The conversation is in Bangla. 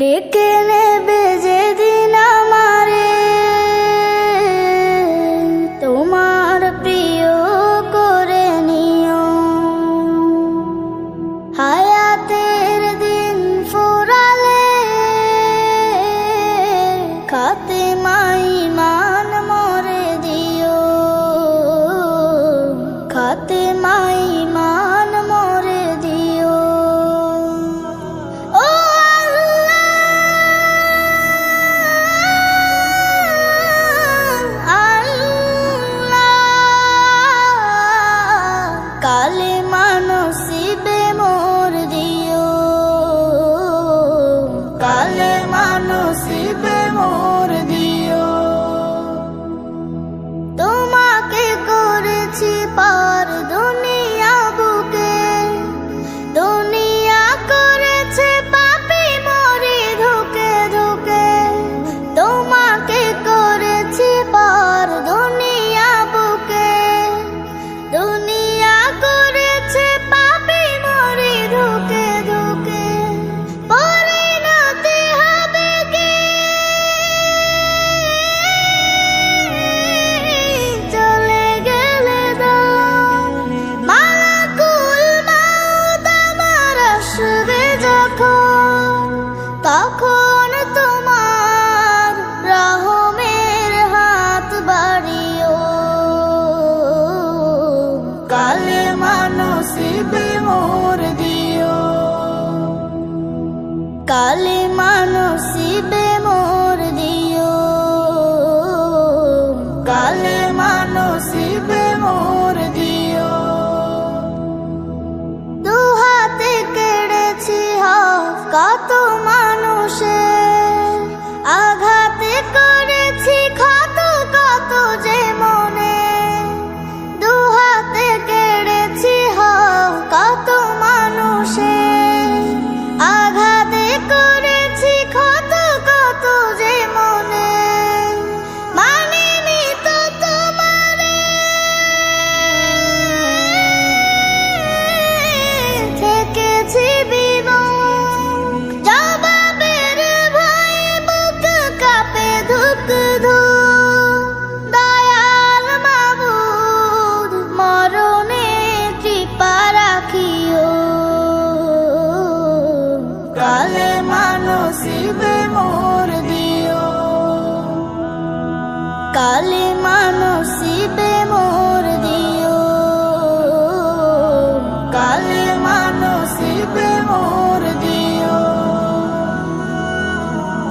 ডেকে নেবে যেদিন আমারে। তোমার প্রিয় করে নিও। হায়াতের দিন ফুরালে খাতে মাই মান মরে দিও। খাতে মাই মান তখন তোমার রহমের হাত বাড়িও? কালে মানসিবে মোর দিও। কালে বিমুখ জবাবের ভয়ে বুক কাঁপে কালে মানসিবে মোর দিও কালে মোর